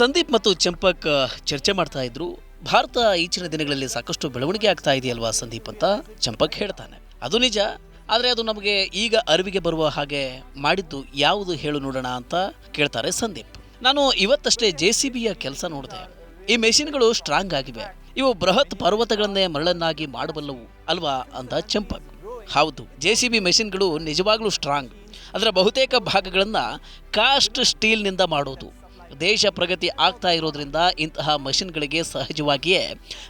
ಸಂದೀಪ್ ಮತ್ತು ಚಂಪಕ್ ಚರ್ಚೆ ಮಾಡ್ತಾ ಇದ್ರು. ಭಾರತ ಈಚಿನ ದಿನಗಳಲ್ಲಿ ಸಾಕಷ್ಟು ಬೆಳವಣಿಗೆ ಆಗ್ತಾ ಇದೆಯಲ್ವಾ ಸಂದೀಪ್ ಅಂತ ಚಂಪಕ್ ಹೇಳ್ತಾನೆ. ಅದು ನಿಜ, ಆದರೆ ಅದು ನಮಗೆ ಈಗ ಅರಿವಿಗೆ ಬರುವ ಹಾಗೆ ಮಾಡಿದ್ದು ಯಾವುದು ಹೇಳು ನೋಡೋಣ ಅಂತ ಕೇಳ್ತಾರೆ ಸಂದೀಪ್. ನಾನು ಇವತ್ತಷ್ಟೇ ಜೆ ಸಿ ಬಿಯ ಕೆಲಸ ನೋಡಿದೆ. ಈ ಮೆಷಿನ್ಗಳು ಸ್ಟ್ರಾಂಗ್ ಆಗಿವೆ. ಇವು ಬೃಹತ್ ಪರ್ವತಗಳನ್ನೇ ಮರಳನ್ನಾಗಿ ಮಾಡಬಲ್ಲವು ಅಲ್ವಾ ಅಂತ ಚಂಪಕ್. ಹೌದು, ಜೆ ಸಿ ಬಿ ಮೆಷಿನ್ಗಳು ನಿಜವಾಗ್ಲೂ ಸ್ಟ್ರಾಂಗ್. ಅದರ ಬಹುತೇಕ ಭಾಗಗಳನ್ನು ಕಾಸ್ಟ್ ಸ್ಟೀಲ್ನಿಂದ ಮಾಡೋದು. ದೇಶ ಪ್ರಗತಿ ಆಗ್ತಾ ಇರೋದ್ರಿಂದ ಇಂತಹ ಮಷಿನ್ಗಳಿಗೆ ಸಹಜವಾಗಿಯೇ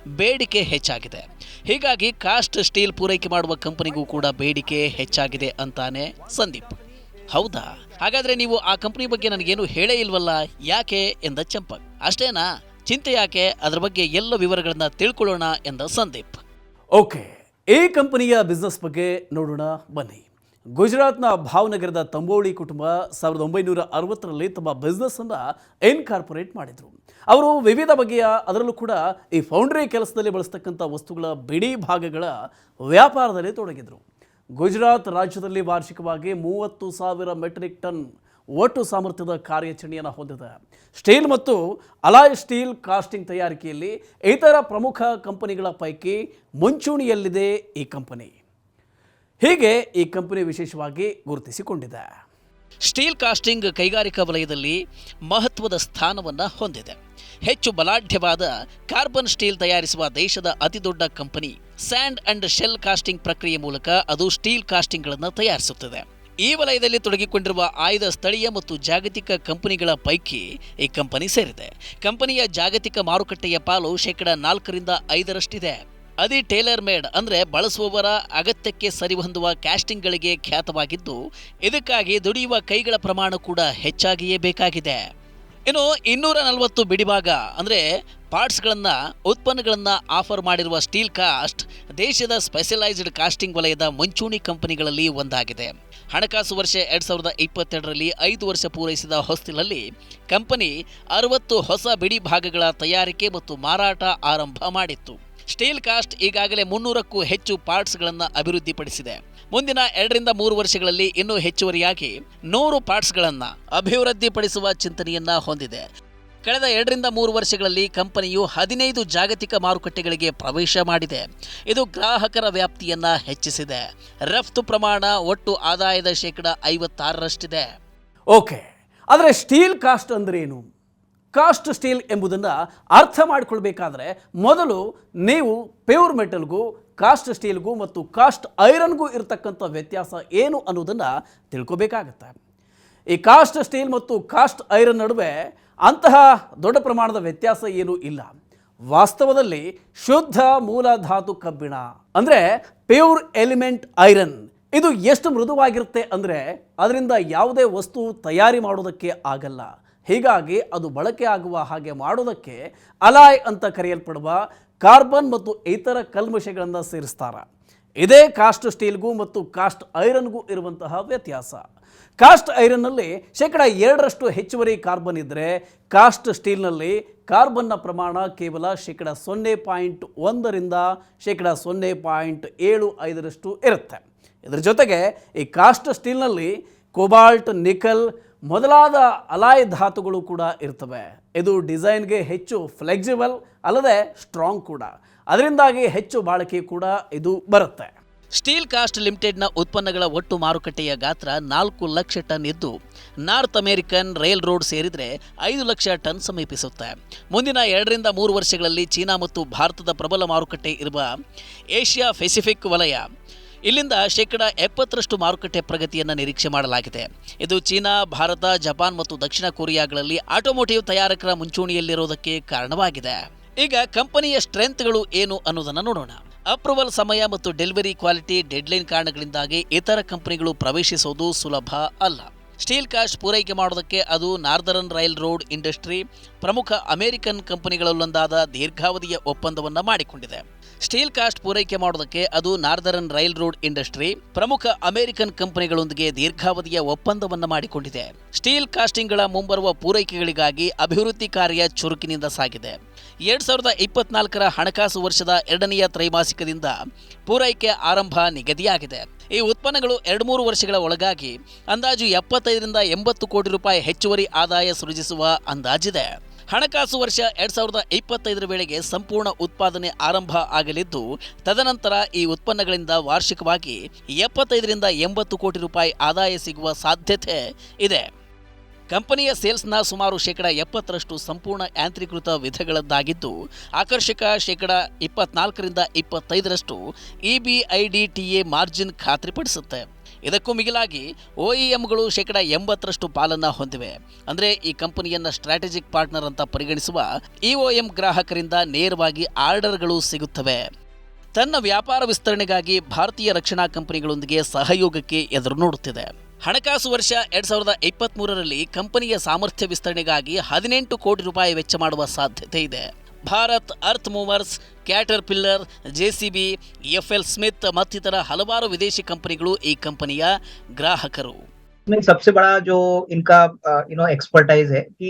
ಬೇಡಿಕೆ ಹೆಚ್ಚಾಗಿದೆ. ಹೀಗಾಗಿ ಕಾಸ್ಟ್ ಸ್ಟೀಲ್ ಪೂರೈಕೆ ಮಾಡುವ ಕಂಪನಿಗೂ ಕೂಡ ಬೇಡಿಕೆ ಹೆಚ್ಚಾಗಿದೆ ಅಂತಾನೆ ಸಂದೀಪ್. ಹೌದಾ? ಹಾಗಾದ್ರೆ ನೀವು ಆ ಕಂಪನಿ ಬಗ್ಗೆ ನನಗೇನು ಹೇಳೇ ಇಲ್ವಲ್ಲ? ಯಾಕೆ ಎಂದ ಚಂಪಕ್. ಅಷ್ಟೇನಾ? ಚಿಂತೆ ಯಾಕೆ? ಅದರ ಬಗ್ಗೆ ಎಲ್ಲ ವಿವರಗಳನ್ನ ತಿಳ್ಕೊಳ್ಳೋಣ ಎಂದ ಸಂದೀಪ್. ಓಕೆ, ಈ ಕಂಪನಿಯ ಬಿಸ್ನೆಸ್ ಬಗ್ಗೆ ನೋಡೋಣ ಬನ್ನಿ. ಗುಜರಾತ್ನ ಭಾವನಗರದ ತಂಬೋಳಿ ಕುಟುಂಬ ಸಾವಿರದ ಒಂಬೈನೂರ ಅರವತ್ತರಲ್ಲಿ ತಮ್ಮ ಬಿಸ್ನೆಸ್ಸನ್ನು ಇನ್ಕಾರ್ಪೊರೇಟ್ ಮಾಡಿದರು. ಅವರು ವಿವಿಧ ಬಗೆಯ, ಅದರಲ್ಲೂ ಕೂಡ ಈ ಫೌಂಡ್ರಿ ಕೆಲಸದಲ್ಲಿ ಬಳಸ್ತಕ್ಕಂಥ ವಸ್ತುಗಳ ಬಿಡಿ ಭಾಗಗಳ ವ್ಯಾಪಾರದಲ್ಲಿ ತೊಡಗಿದರು. ಗುಜರಾತ್ ರಾಜ್ಯದಲ್ಲಿ ವಾರ್ಷಿಕವಾಗಿ ಮೂವತ್ತು ಸಾವಿರ ಮೆಟ್ರಿಕ್ ಟನ್ ಒಟ್ಟು ಸಾಮರ್ಥ್ಯದ ಕಾರ್ಯಾಚರಣೆಯನ್ನು ಹೊಂದಿದೆ. ಸ್ಟೀಲ್ ಮತ್ತು ಅಲಾಯ್ ಸ್ಟೀಲ್ ಕಾಸ್ಟಿಂಗ್ ತಯಾರಿಕೆಯಲ್ಲಿ ಇತರ ಪ್ರಮುಖ ಕಂಪನಿಗಳ ಪೈಕಿ ಮುಂಚೂಣಿಯಲ್ಲಿದೆ ಈ ಕಂಪನಿ. ಹೀಗೆ ಈ ಕಂಪನಿ ವಿಶೇಷವಾಗಿ ಗುರುತಿಸಿಕೊಂಡಿದೆ. ಸ್ಟೀಲ್ ಕಾಸ್ಟಿಂಗ್ ಕೈಗಾರಿಕಾ ವಲಯದಲ್ಲಿ ಮಹತ್ವದ ಸ್ಥಾನವನ್ನು ಹೊಂದಿದೆ. ಹೆಚ್ಚು ಬಲಾಢ್ಯವಾದ ಕಾರ್ಬನ್ ಸ್ಟೀಲ್ ತಯಾರಿಸುವ ದೇಶದ ಅತಿದೊಡ್ಡ company sand and shell casting ಪ್ರಕ್ರಿಯೆ ಮೂಲಕ ಅದು ಸ್ಟೀಲ್ ಕಾಸ್ಟಿಂಗ್ಗಳನ್ನು ತಯಾರಿಸುತ್ತದೆ. ಈ ವಲಯದಲ್ಲಿ ತೊಡಗಿಕೊಂಡಿರುವ ಆಯ್ದ ಸ್ಥಳೀಯ ಮತ್ತು ಜಾಗತಿಕ ಕಂಪನಿಗಳ ಪೈಕಿ ಈ ಕಂಪನಿ ಸೇರಿದೆ. ಕಂಪನಿಯ ಜಾಗತಿಕ ಮಾರುಕಟ್ಟೆಯ ಪಾಲು ಶೇಕಡ ನಾಲ್ಕರಿಂದ ಐದರಷ್ಟಿದೆ. ಅದಿ ಟೇಲರ್ ಮೇಡ್ ಅಂದರೆ ಬಳಸುವವರ ಅಗತ್ಯಕ್ಕೆ ಸರಿಹೊಂದುವ ಕ್ಯಾಸ್ಟಿಂಗ್ಗಳಿಗೆ ಖ್ಯಾತವಾಗಿದ್ದು, ಇದಕ್ಕಾಗಿ ದುಡಿಯುವ ಕೈಗಳ ಪ್ರಮಾಣ ಕೂಡ ಹೆಚ್ಚಾಗಿಯೇ ಬೇಕಾಗಿದೆ. ಇನ್ನು ಇನ್ನೂರ ನಲವತ್ತು ಬಿಡಿಭಾಗ ಅಂದರೆ ಪಾರ್ಟ್ಸ್ಗಳನ್ನು, ಉತ್ಪನ್ನಗಳನ್ನು ಆಫರ್ ಮಾಡಿರುವ ಸ್ಟೀಲ್ ಕಾಸ್ಟ್ ದೇಶದ ಸ್ಪೆಷಲೈಸ್ಡ್ ಕಾಸ್ಟಿಂಗ್ ವಲಯದ ಮುಂಚೂಣಿ ಕಂಪನಿಗಳಲ್ಲಿ ಒಂದಾಗಿದೆ. ಹಣಕಾಸು ವರ್ಷ ಎರಡು ಸಾವಿರದ ಇಪ್ಪತ್ತೆರಡರಲ್ಲಿ ಐದು ವರ್ಷ ಪೂರೈಸಿದ ಹೊಸ್ತಿಲಲ್ಲಿ ಕಂಪನಿ ಅರವತ್ತು ಹೊಸ ಬಿಡಿ ಭಾಗಗಳ ತಯಾರಿಕೆ ಮತ್ತು ಮಾರಾಟ ಆರಂಭ ಮಾಡಿತ್ತು. ಸ್ಟೀಲ್ ಕಾಸ್ಟ್ ಈಗಾಗಲೇ ಮುನ್ನೂರಕ್ಕೂ ಹೆಚ್ಚು ಪಾರ್ಟ್ಸ್ಗಳನ್ನು ಅಭಿವೃದ್ಧಿಪಡಿಸಿದೆ. ಮುಂದಿನ ಎರಡರಿಂದ ಮೂರು ವರ್ಷಗಳಲ್ಲಿ ಇನ್ನೂ ಹೆಚ್ಚುವರಿಯಾಗಿ ನೂರು ಪಾರ್ಟ್ಸ್ಗಳನ್ನು ಅಭಿವೃದ್ಧಿಪಡಿಸುವ ಚಿಂತನೆಯನ್ನ ಹೊಂದಿದೆ. ಕಳೆದ ಎರಡರಿಂದ ಮೂರು ವರ್ಷಗಳಲ್ಲಿ ಕಂಪನಿಯು ಹದಿನೈದು ಜಾಗತಿಕ ಮಾರುಕಟ್ಟೆಗಳಿಗೆ ಪ್ರವೇಶ ಮಾಡಿದೆ. ಇದು ಗ್ರಾಹಕರ ವ್ಯಾಪ್ತಿಯನ್ನ ಹೆಚ್ಚಿಸಿದೆ. ರಫ್ತು ಪ್ರಮಾಣ ಒಟ್ಟು ಆದಾಯದ ಶೇಕಡ ಐವತ್ತಾರರಷ್ಟಿದೆ. ಓಕೆ, ಆದರೆ ಸ್ಟೀಲ್ ಕಾಸ್ಟ್ ಅಂದ್ರೆ ಏನು ಕಾಸ್ಟ್ ಸ್ಟೀಲ್ ಎಂಬುದನ್ನು ಅರ್ಥ ಮಾಡಿಕೊಳ್ಬೇಕಾದ್ರೆ ಮೊದಲು ನೀವು ಪ್ಯೂರ್ ಮೆಟಲ್ಗೂ, ಕಾಸ್ಟ್ ಸ್ಟೀಲ್ಗೂ ಮತ್ತು ಕಾಸ್ಟ್ ಐರನ್ಗೂ ಇರತಕ್ಕಂಥ ವ್ಯತ್ಯಾಸ ಏನು ಅನ್ನೋದನ್ನು ತಿಳ್ಕೊಬೇಕಾಗತ್ತೆ. ಈ ಕಾಸ್ಟ್ ಸ್ಟೀಲ್ ಮತ್ತು ಕಾಸ್ಟ್ ಐರನ್ ನಡುವೆ ಅಂತಹ ದೊಡ್ಡ ಪ್ರಮಾಣದ ವ್ಯತ್ಯಾಸ ಏನೂ ಇಲ್ಲ. ವಾಸ್ತವದಲ್ಲಿ ಶುದ್ಧ ಮೂಲ ಧಾತು ಕಬ್ಬಿಣ, ಅಂದರೆ ಪ್ಯೂರ್ ಎಲಿಮೆಂಟ್ ಐರನ್. ಇದು ಎಷ್ಟು ಮೃದುವಾಗಿರುತ್ತೆ ಅಂದರೆ ಅದರಿಂದ ಯಾವುದೇ ವಸ್ತು ತಯಾರಿ ಮಾಡೋದಕ್ಕೆ ಆಗಲ್ಲ. ಹೀಗಾಗಿ ಅದು ಬಳಕೆ ಆಗುವ ಹಾಗೆ ಮಾಡೋದಕ್ಕೆ ಅಲಾಯ್ ಅಂತ ಕರೆಯಲ್ಪಡುವ ಕಾರ್ಬನ್ ಮತ್ತು ಇತರ ಕಲ್ಮಶಗಳನ್ನು ಸೇರಿಸ್ತಾರೆ. ಇದೇ ಕಾಸ್ಟ್ ಸ್ಟೀಲ್ಗೂ ಮತ್ತು ಕಾಸ್ಟ್ ಐರನ್ಗೂ ಇರುವಂತಹ ವ್ಯತ್ಯಾಸ. ಕಾಸ್ಟ್ ಐರನ್ನಲ್ಲಿ ಶೇಕಡ ಎರಡರಷ್ಟು ಹೆಚ್ಚುವರಿ ಕಾರ್ಬನ್ ಇದ್ದರೆ ಕಾಸ್ಟ್ ಸ್ಟೀಲ್ನಲ್ಲಿ ಕಾರ್ಬನ್ನ ಪ್ರಮಾಣ ಕೇವಲ ಶೇಕಡ ಸೊನ್ನೆ ಪಾಯಿಂಟ್ ಒಂದರಿಂದ ಶೇಕಡ ಸೊನ್ನೆ ಪಾಯಿಂಟ್ ಏಳು ಐದರಷ್ಟು ಇರುತ್ತೆ. ಇದರ ಜೊತೆಗೆ ಈ ಕಾಸ್ಟ್ ಸ್ಟೀಲ್ನಲ್ಲಿ ಕೋಬಾಲ್ಟ್, ನಿಕಲ್ ಮೊದಲಾದ ಅಲಾಯ್ ಧಾತುಗಳು ಕೂಡ ಇರ್ತವೆ. ಇದು ಡಿಸೈನ್ಗೆ ಹೆಚ್ಚು ಫ್ಲೆಕ್ಸಿಬಲ್ ಅಲ್ಲದೆ ಸ್ಟ್ರಾಂಗ್ ಕೂಡ. ಅದರಿಂದಾಗಿ ಹೆಚ್ಚು ಬಾಳಿಕೆ ಕೂಡ ಇದು ಬರುತ್ತೆ. ಸ್ಟೀಲ್ ಕಾಸ್ಟ್ ಲಿಮಿಟೆಡ್ನ ಉತ್ಪನ್ನಗಳ ಒಟ್ಟು ಮಾರುಕಟ್ಟೆಯ ಗಾತ್ರ ನಾಲ್ಕು ಲಕ್ಷ ಟನ್ ಇದ್ದು, ನಾರ್ತ್ ಅಮೆರಿಕನ್ ರೈಲ್ ರೋಡ್ ಸೇರಿದರೆ ಐದು ಲಕ್ಷ ಟನ್ ಸಮೀಪಿಸುತ್ತೆ. ಮುಂದಿನ ಎರಡರಿಂದ ಮೂರು ವರ್ಷಗಳಲ್ಲಿ ಚೀನಾ ಮತ್ತು ಭಾರತದ ಪ್ರಬಲ ಮಾರುಕಟ್ಟೆ ಇರುವ ಏಷ್ಯಾ ಪೆಸಿಫಿಕ್ ವಲಯ ಇಲ್ಲಿಂದ ಶೇಕಡ ಎಪ್ಪತ್ತರಷ್ಟು ಮಾರುಕಟ್ಟೆ ಪ್ರಗತಿಯನ್ನು ನಿರೀಕ್ಷೆ ಮಾಡಲಾಗಿದೆ. ಇದು ಚೀನಾ, ಭಾರತ, ಜಪಾನ್ ಮತ್ತು ದಕ್ಷಿಣ ಕೊರಿಯಾಗಳಲ್ಲಿ ಆಟೋಮೋಟಿವ್ ತಯಾರಕರ ಮುಂಚೂಣಿಯಲ್ಲಿರುವುದಕ್ಕೆ ಕಾರಣವಾಗಿದೆ. ಈಗ ಕಂಪನಿಯ ಸ್ಟ್ರೆಂತ್ಗಳು ಏನು ಅನ್ನೋದನ್ನು ನೋಡೋಣ. ಅಪ್ರೂವಲ್ ಸಮಯ ಮತ್ತು ಡೆಲಿವರಿ ಕ್ವಾಲಿಟಿ, ಡೆಡ್ಲೈನ್ ಕಾರಣಗಳಿಂದಾಗಿ ಇತರ ಕಂಪನಿಗಳು ಪ್ರವೇಶಿಸುವುದು ಸುಲಭ ಅಲ್ಲ. ಸ್ಟೀಲ್ ಕಾಸ್ಟ್ ಪೂರೈಕೆ ಮಾಡೋದಕ್ಕೆ ಅದು ನಾರ್ದರ್ನ್ ರೈಲ್ ರೋಡ್ ಇಂಡಸ್ಟ್ರಿ, ಪ್ರಮುಖ ಅಮೆರಿಕನ್ ಕಂಪನಿಗಳಲ್ಲೊಂದಾದ ದೀರ್ಘಾವಧಿಯ ಒಪ್ಪಂದವನ್ನು ಮಾಡಿಕೊಂಡಿದೆ. ಸ್ಟೀಲ್ ಕಾಸ್ಟ್ ಪೂರೈಕೆ ಮಾಡೋದಕ್ಕೆ ಅದು ನಾರ್ದರ್ನ್ ರೈಲ್ ರೋಡ್ ಇಂಡಸ್ಟ್ರಿ, ಪ್ರಮುಖ ಅಮೆರಿಕನ್ ಕಂಪನಿಗಳೊಂದಿಗೆ ದೀರ್ಘಾವಧಿಯ ಒಪ್ಪಂದವನ್ನು ಮಾಡಿಕೊಂಡಿದೆ. ಸ್ಟೀಲ್ ಕಾಸ್ಟಿಂಗ್ಗಳ ಮುಂಬರುವ ಪೂರೈಕೆಗಳಿಗಾಗಿ ಅಭಿವೃದ್ಧಿ ಕಾರ್ಯ ಚುರುಕಿನಿಂದ ಸಾಗಿದೆ. ಎರಡ್ ಸಾವಿರದ ಇಪ್ಪತ್ನಾಲ್ಕರ ಹಣಕಾಸು ವರ್ಷದ ಎರಡನೆಯ ತ್ರೈಮಾಸಿಕದಿಂದ ಪೂರೈಕೆ ಆರಂಭ ನಿಗದಿಯಾಗಿದೆ. ಈ ಉತ್ಪನ್ನಗಳು ಎರಡು ಮೂರು ವರ್ಷಗಳ ಒಳಗಾಗಿ ಅಂದಾಜು ಎಪ್ಪತ್ತೈದರಿಂದ ಎಂಬತ್ತು ಕೋಟಿ ರೂಪಾಯಿ ಹೆಚ್ಚುವರಿ ಆದಾಯ ಸೃಜಿಸುವ ಅಂದಾಜಿದೆ. ಹಣಕಾಸು ವರ್ಷ ಎರಡ್ ಸಾವಿರದ ಇಪ್ಪತ್ತೈದರ ವೇಳೆಗೆ ಸಂಪೂರ್ಣ ಉತ್ಪಾದನೆ ಆರಂಭ ಆಗಲಿದ್ದು, ತದನಂತರ ಈ ಉತ್ಪನ್ನಗಳಿಂದ ವಾರ್ಷಿಕವಾಗಿ ಎಪ್ಪತ್ತೈದರಿಂದ ಎಂಬತ್ತು ಕೋಟಿ ರೂಪಾಯಿ ಆದಾಯ ಸಿಗುವ ಸಾಧ್ಯತೆ ಇದೆ. ಕಂಪನಿಯ ಸೇಲ್ಸ್ನ ಸುಮಾರು ಶೇಕಡ ಎಪ್ಪತ್ತರಷ್ಟು ಸಂಪೂರ್ಣ ಯಾಂತ್ರೀಕೃತ ವಿಧಗಳದ್ದಾಗಿದ್ದು, ಆಕರ್ಷಕ ಶೇಕಡ ಇಪ್ಪತ್ನಾಲ್ಕರಿಂದ ಇಪ್ಪತ್ತೈದರಷ್ಟು E B I D T A margin ಖಾತ್ರಿಪಡಿಸುತ್ತೆ. ಇದಕ್ಕೂ ಮಿಗಿಲಾಗಿ ಒ ಇ ಎಂಗಳು ಶೇಕಡ ಎಂಬತ್ತರಷ್ಟು ಪಾಲನ್ನ ಹೊಂದಿವೆ. ಅಂದರೆ ಈ ಕಂಪನಿಯನ್ನ ಸ್ಟ್ರಾಟಜಿಕ್ ಪಾರ್ಟ್ನರ್ ಅಂತ ಪರಿಗಣಿಸುವ ಇಒಎಂ ಗ್ರಾಹಕರಿಂದ ನೇರವಾಗಿ ಆರ್ಡರ್ಗಳು ಸಿಗುತ್ತವೆ. ತನ್ನ ವ್ಯಾಪಾರ ವಿಸ್ತರಣೆಗಾಗಿ ಭಾರತೀಯ ರಕ್ಷಣಾ ಕಂಪನಿಗಳೊಂದಿಗೆ ಸಹಯೋಗಕ್ಕೆ ಎದುರು ನೋಡುತ್ತಿದೆ. ಹಣಕಾಸು ವರ್ಷ ಎರಡ್ ಸಾವಿರದ ಇಪ್ಪತ್ತ್ ಕಂಪನಿಯ ಸಾಮರ್ಥ್ಯ ವಿಸ್ತರಣೆಗಾಗಿ ಹದಿನೆಂಟು ಕೋಟಿ ರೂಪಾಯಿ ವೆಚ್ಚ ಮಾಡುವ ಸಾಧ್ಯತೆ ಇದೆ. Bharat earth movers Caterpillar JCB FL Smidth ಮತ್ತಿತರ ಹಲವಾರು ವಿದೇಶಿ ಕಂಪನಿಗಳು ಈ ಕಂಪನಿಯ ಗ್ರಾಹಕರು इसमें सबसे बड़ा जो इनका यू नो एक्सपर्टाइज है कि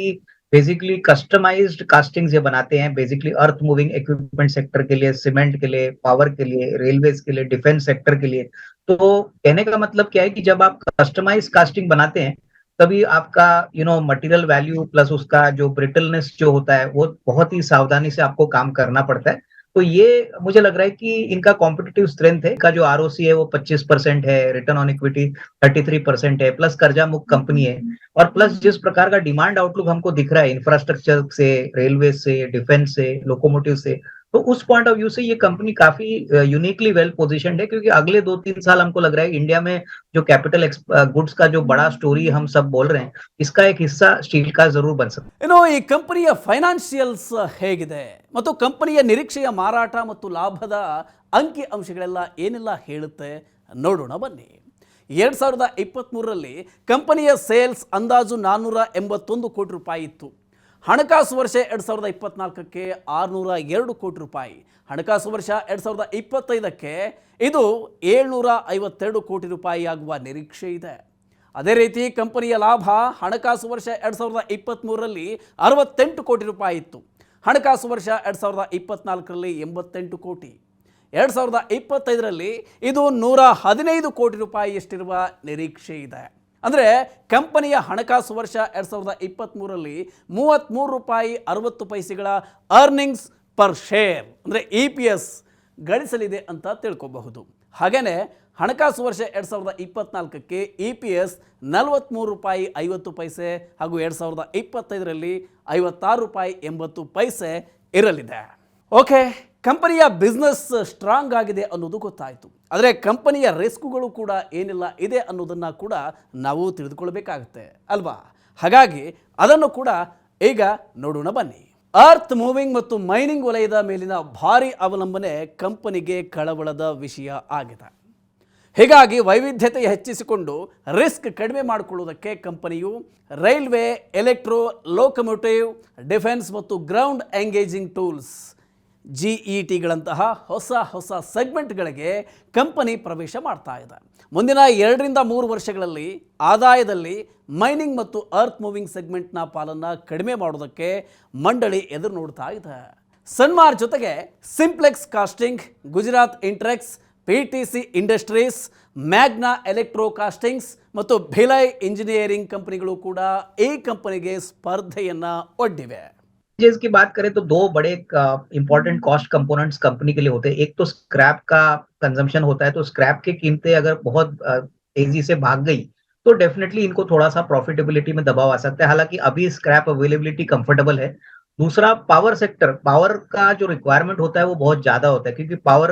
बेसिकली कस्टमाइज्ड कास्टिंग्स ये बनाते हैं basically earth moving equipment sector के लिए सीमेंट के लिए पावर के लिए रेलवेज के लिए डिफेंस सेक्टर के लिए तो कहने का मतलब क्या है कि जब आप कस्टमाइज कास्टिंग बनाते हैं तभी आपका you know material value plus उसका जो ब्रिटलनेस जो होता है, वो बहुत ही सावधानी से आपको काम करना पड़ता है। तो ये मुझे लग रहा है कि इनका कॉम्पिटेटिव स्ट्रेंथ है। इनका जो आर है, वो 25 परसेंट है रिटर्न ऑन इक्विटी 33 परसेंट है प्लस कर्जा मुक्त कंपनी है। और प्लस जिस प्रकार का डिमांड आउटलुक हमको दिख रहा है इंफ्रास्ट्रक्चर से रेलवे से डिफेंस से लोकोमोटिव से तो उस पॉइंट ऑफ व्यू से ये कंपनी काफी यूनिकली वेल पोजिशन है क्योंकि अगले दो तीन साल हमको लग रहा है इंडिया में जो कैपिटल गुड्स का जो बड़ा स्टोरी हम सब बोल रहे हैं इसका एक हिस्सा स्टील का जरूर बन सकता है ಇನ್ನು ಈ ಕಂಪನಿಯ ಫೈನಾನ್ಷಿಯಲ್ಸ್ ಹೇಗಿದೆ ಮತ್ತು ಕಂಪನಿಯ ನಿರೀಕ್ಷೆಯ ಮಾರಾಟ ಮತ್ತು ಲಾಭದ ಅಂಕಿ ಅಂಶಗಳೆಲ್ಲ ಏನೆಲ್ಲ ಹೇಳುತ್ತೆ ನೋಡೋಣ ಬನ್ನಿ ಎರಡು ಸಾವಿರದ ಇಪ್ಪತ್ತ್ಮೂರರಲ್ಲಿ ಕಂಪನಿಯ ಸೇಲ್ಸ್ ಅಂದಾಜು ನಾನ್ನೂರ ಎಂಬತ್ತೊಂದು ಕೋಟಿ ರೂಪಾಯಿ ಇತ್ತು ಹಣಕಾಸು ವರ್ಷ ಎರಡು ಸಾವಿರದ ಇಪ್ಪತ್ನಾಲ್ಕಕ್ಕೆ ಆರುನೂರ ಎರಡು ಕೋಟಿ ರೂಪಾಯಿ. ಹಣಕಾಸು ವರ್ಷ ಎರಡು ಸಾವಿರದ ಇಪ್ಪತ್ತೈದಕ್ಕೆ ಇದು ಏಳ್ನೂರ ಐವತ್ತೆರಡು ಕೋಟಿ ರೂಪಾಯಿ ಆಗುವ ನಿರೀಕ್ಷೆ ಇದೆ. ಅದೇ ರೀತಿ ಕಂಪನಿಯ ಲಾಭ ಹಣಕಾಸು ವರ್ಷ ಎರಡು ಸಾವಿರದ ಇಪ್ಪತ್ತ್ಮೂರರಲ್ಲಿ ಅರವತ್ತೆಂಟು ಕೋಟಿ ರೂಪಾಯಿ ಇತ್ತು. ಹಣಕಾಸು ವರ್ಷ ಎರಡು ಸಾವಿರದ ಇಪ್ಪತ್ನಾಲ್ಕರಲ್ಲಿ ಎಂಬತ್ತೆಂಟು ಕೋಟಿ. ಎರಡು ಸಾವಿರದ ಇಪ್ಪತ್ತೈದರಲ್ಲಿ ಇದು ನೂರ ಹದಿನೈದು ಕೋಟಿ ರೂಪಾಯಿಯಷ್ಟಿರುವ ನಿರೀಕ್ಷೆ ಇದೆ. ಅಂದರೆ ಕಂಪನಿಯ ಹಣಕಾಸು ವರ್ಷ ಎರಡು ಸಾವಿರದ ಇಪ್ಪತ್ತ್ಮೂರರಲ್ಲಿ ಮೂವತ್ತ್ಮೂರು ರೂಪಾಯಿ ಅರವತ್ತು ಪೈಸೆಗಳ ಅರ್ನಿಂಗ್ಸ್ ಪರ್ ಶೇರ್ ಅಂದರೆ ಇ ಪಿ ಎಸ್ ಗಳಿಸಲಿದೆ ಅಂತ ತಿಳ್ಕೊಬಹುದು. ಹಾಗೆಯೇ ಹಣಕಾಸು ವರ್ಷ ಎರಡು ಸಾವಿರದ ಇಪ್ಪತ್ತ್ನಾಲ್ಕಕ್ಕೆ ಇ ಪಿ ಎಸ್ ನಲವತ್ತ್ಮೂರು ರೂಪಾಯಿ ಐವತ್ತು ಪೈಸೆ ಹಾಗೂ ಎರಡು ಸಾವಿರದ ಇಪ್ಪತ್ತೈದರಲ್ಲಿ ಐವತ್ತಾರು ರೂಪಾಯಿ ಎಂಬತ್ತು ಪೈಸೆ ಇರಲಿದೆ. ಓಕೆ, ಕಂಪನಿಯ ಬಿಸ್ನೆಸ್ ಸ್ಟ್ರಾಂಗ್ ಆಗಿದೆ ಅನ್ನೋದು ಗೊತ್ತಾಯಿತು. ಆದರೆ ಕಂಪನಿಯ ರಿಸ್ಕ್ಗಳು ಕೂಡ ಏನೆಲ್ಲ, ಇದೆ ಅನ್ನೋದನ್ನು ಕೂಡ ನಾವು ತಿಳಿದುಕೊಳ್ಬೇಕಾಗುತ್ತೆ, ಅಲ್ವಾ? ಹಾಗಾಗಿ ಅದನ್ನು ಕೂಡ ಈಗ ನೋಡೋಣ ಬನ್ನಿ. ಅರ್ತ್ ಮೂವಿಂಗ್ ಮತ್ತು ಮೈನಿಂಗ್ ವಲಯದ ಮೇಲಿನ ಭಾರಿ ಅವಲಂಬನೆ ಕಂಪನಿಗೆ ಕಳವಳದ ವಿಷಯ ಆಗಿದೆ. ಹೀಗಾಗಿ ವೈವಿಧ್ಯತೆ ಹೆಚ್ಚಿಸಿಕೊಂಡು ರಿಸ್ಕ್ ಕಡಿಮೆ ಮಾಡಿಕೊಳ್ಳುವುದಕ್ಕೆ ಕಂಪನಿಯು ರೈಲ್ವೆ, ಎಲೆಕ್ಟ್ರೋ, ಲೋಕಮೋಟಿವ್, ಡಿಫೆನ್ಸ್ ಮತ್ತು ground engaging tools G E ಟಿಗಳಂತಹ ಹೊಸ ಹೊಸ ಸೆಗ್ಮೆಂಟ್ಗಳಿಗೆ ಕಂಪನಿ ಪ್ರವೇಶ ಮಾಡ್ತಾ ಇದೆ. ಮುಂದಿನ ಎರಡರಿಂದ ಮೂರು ವರ್ಷಗಳಲ್ಲಿ ಆದಾಯದಲ್ಲಿ ಮೈನಿಂಗ್ ಮತ್ತು ಅರ್ತ್ ಮೂವಿಂಗ್ ಸೆಗ್ಮೆಂಟ್ನ ಪಾಲನ್ನು ಕಡಿಮೆ ಮಾಡೋದಕ್ಕೆ ಮಂಡಳಿ ಎದುರು ನೋಡ್ತಾ ಇದೆ. ಸನ್ಮಾರ್ ಜೊತೆಗೆ Simplex casting Gujarat Intrux P T C industries Magna electro castings ಮತ್ತು ಭಿಲೈ ಇಂಜಿನಿಯರಿಂಗ್ ಕಂಪನಿಗಳು ಕೂಡ ಈ ಕಂಪನಿಗೆ ಸ್ಪರ್ಧೆಯನ್ನು ಒಡ್ಡಿವೆ. चीज़ की बात करें तो दो बड़े इंपॉर्टेंट कॉस्ट कंपोनेंट्स कंपनी के लिए होते हैं। एक तो स्क्रैप का कंजम्पशन होता है तो स्क्रैप की कीमतें अगर बहुत तेज़ी से भाग गई तो डेफिनेटली इनको थोड़ा सा प्रॉफिटेबिलिटी में दबाव आ सकता है। हालाँकि अभी स्क्रैप अवेलेबिलिटी कंफर्टेबल है। दूसरा पावर सेक्टर पावर का जो रिक्वायरमेंट होता है वो बहुत ज़्यादा होता है क्योंकि power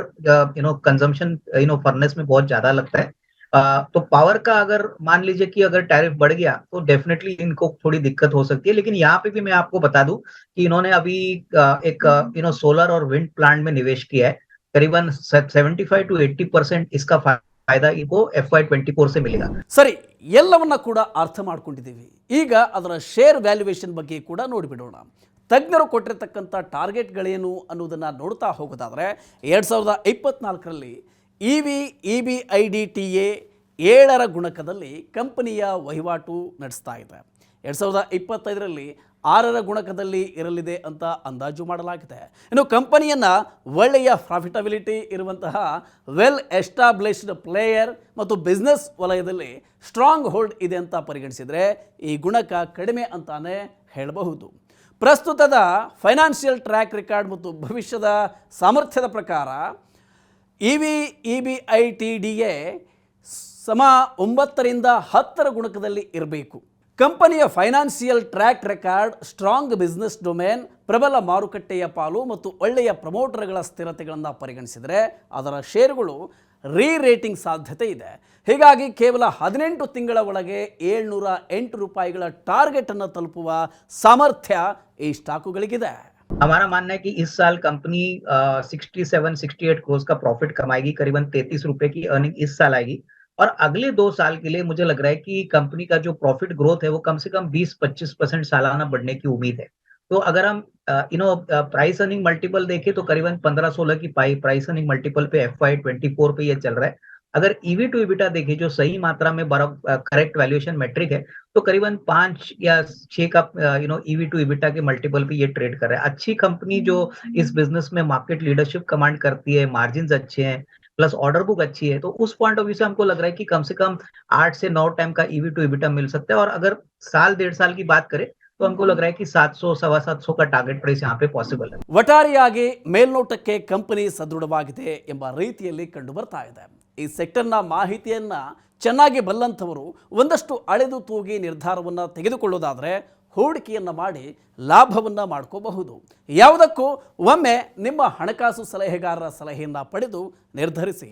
you know consumption you know furnace में बहुत ज़्यादा लगता है। अ, तो पावर का अगर मान लीजिए कि अगर टैरिफ बढ़ गया तो डेफिनेटली इनको थोड़ी दिक्कत हो सकती है लेकिन यहाँ पे भी मैं आपको बता दूं कि इन्होंने अभी अ, एक यू नो सोलर और विंड प्लांट में निवेश किया है करीबन 75 टू 80 परसेंट इसका फायदा इनको एफ वाई ट्वेंटी फोर से मिलेगा ಸರಿ ಎಲ್ಲವನ್ನ ಕೂಡ ಅರ್ಥ ಮಾಡ್ಕೊಂಡಿದ್ದೀವಿ ಈಗ ಅದರ ಶೇರ್ ವ್ಯಾಲ್ಯೂಯೇಷನ್ ಬಗ್ಗೆ ಕೂಡ ನೋಡಿಬಿಡೋಣ ತಜ್ಞರು ಕೊಟ್ಟಿರ್ತಕ್ಕಂಥ ಟಾರ್ಗೆಟ್ಗಳೇನು ಅನ್ನೋದನ್ನು ನೋಡ್ತಾ ಹೋಗೋದಾದರೆ ಎರಡು ಸಾವಿರದ ಇಪ್ಪತ್ನಾಲ್ಕರಲ್ಲಿ E V E B I D T A ಏಳರ ಗುಣಕದಲ್ಲಿ ಕಂಪನಿಯ ವಹಿವಾಟು ನಡೆಸ್ತಾ ಇದೆ. ಎರಡು ಸಾವಿರದ ಇಪ್ಪತ್ತೈದರಲ್ಲಿ ಆರರ ಗುಣಕದಲ್ಲಿ ಇರಲಿದೆ ಅಂತ ಅಂದಾಜು ಮಾಡಲಾಗಿದೆ. ಇನ್ನು ಕಂಪನಿಯನ್ನು ಒಳ್ಳೆಯ ಪ್ರಾಫಿಟಬಿಲಿಟಿ ಇರುವಂತಹ ವೆಲ್ ಎಸ್ಟಾಬ್ಲಿಷ್ಡ್ ಪ್ಲೇಯರ್ ಮತ್ತು ಬಿಸ್ನೆಸ್ ವಲಯದಲ್ಲಿ ಸ್ಟ್ರಾಂಗ್ ಹೋಲ್ಡ್ ಇದೆ ಅಂತ ಪರಿಗಣಿಸಿದರೆ ಈ ಗುಣಕ ಕಡಿಮೆ ಅಂತಾನೆ ಹೇಳಬಹುದು. ಪ್ರಸ್ತುತದ ಫೈನಾನ್ಷಿಯಲ್ ಟ್ರ್ಯಾಕ್ ರೆಕಾರ್ಡ್ ಮತ್ತು ಭವಿಷ್ಯದ ಸಾಮರ್ಥ್ಯದ ಪ್ರಕಾರ E V E B I T D A ಸಮ ಒಂಬತ್ತರಿಂದ ಹತ್ತರ ಗುಣಕದಲ್ಲಿ ಇರಬೇಕು. ಕಂಪನಿಯ financial track record, strong business domain, ಪ್ರಬಲ ಮಾರುಕಟ್ಟೆಯ ಪಾಲು ಮತ್ತು ಒಳ್ಳೆಯ ಪ್ರಮೋಟರ್ಗಳ ಸ್ಥಿರತೆಗಳನ್ನು ಪರಿಗಣಿಸಿದರೆ ಅದರ ಷೇರುಗಳು ರೀ ರೇಟಿಂಗ್ ಸಾಧ್ಯತೆ ಇದೆ. ಹೀಗಾಗಿ ಕೇವಲ ಹದಿನೆಂಟು ತಿಂಗಳ ಒಳಗೆ ಏಳ್ನೂರ ಎಂಟು ರೂಪಾಯಿಗಳ ಟಾರ್ಗೆಟನ್ನು ತಲುಪುವ ಸಾಮರ್ಥ್ಯ ಈ ಸ್ಟಾಕುಗಳಿಗಿದೆ. हमारा मानना है कि इस साल company sixty seven sixty eight crores का प्रॉफिट कमाएगी, करीबन तैतीस रुपए की अर्निंग इस साल आएगी। और अगले दो साल के लिए मुझे लग रहा है कि कंपनी का जो प्रॉफिट ग्रोथ है वो कम से कम 20-25 परसेंट सालाना बढ़ने की उम्मीद है। तो अगर हम you know price earning multiple देखें तो करीबन 15-16 की पाई प्राइस अर्निंग मल्टीपल पे एफ़ वाई ट्वेंटी फोर पे ये चल रहा है। अगर ईवी टू इबिटा देखें जो सही मात्रा में बर्फ करेक्ट वैल्यूएशन मेट्रिक है तो करीबन पांच या छह का you know EV to EBITDA के मल्टीपल पे ये ट्रेड कर रहा है अच्छी कंपनी जो इस बिजनेस में मार्केट लीडरशिप कमांड करती है मार्जिन अच्छे हैं प्लस ऑर्डर बुक अच्छी है तो उस पॉइंट ऑफ व्यू से हमको लग रहा है कि कम से कम आठ से नौ टाइम का ईवी टू इबिटा मिल सकता है और अगर साल डेढ़ साल की बात करें तो हमको लग रहा है कि 700 सवा सात सौ का टारगेट प्राइस यहाँ पे पॉसिबल है ಒಟ್ಟಾರೆಯಾಗಿ ಮೇಲ್ನೋಟಕ್ಕೆ ಕಂಪನಿ ಸದೃಢವಾಗಿದೆ ಎಂಬ ರೀತಿಯಲ್ಲಿ ಕಂಡು ಬರ್ತಾ ಇದೆ ಈ ಸೆಕ್ಟರ್ನ ಮಾಹಿತಿಯನ್ನ ಚೆನ್ನಾಗಿ ಬಲ್ಲಂಥವರು ಒಂದಷ್ಟು ಅಳೆದು ತೂಗಿ ನಿರ್ಧಾರವನ್ನು ತೆಗೆದುಕೊಳ್ಳೋದಾದರೆ ಹೂಡಿಕೆಯನ್ನು ಮಾಡಿ ಲಾಭವನ್ನು ಮಾಡ್ಕೋಬಹುದು. ಯಾವುದಕ್ಕೂ ಒಮ್ಮೆ ನಿಮ್ಮ ಹಣಕಾಸು ಸಲಹೆಗಾರರ ಸಲಹೆಯನ್ನು ಪಡೆದು ನಿರ್ಧರಿಸಿ.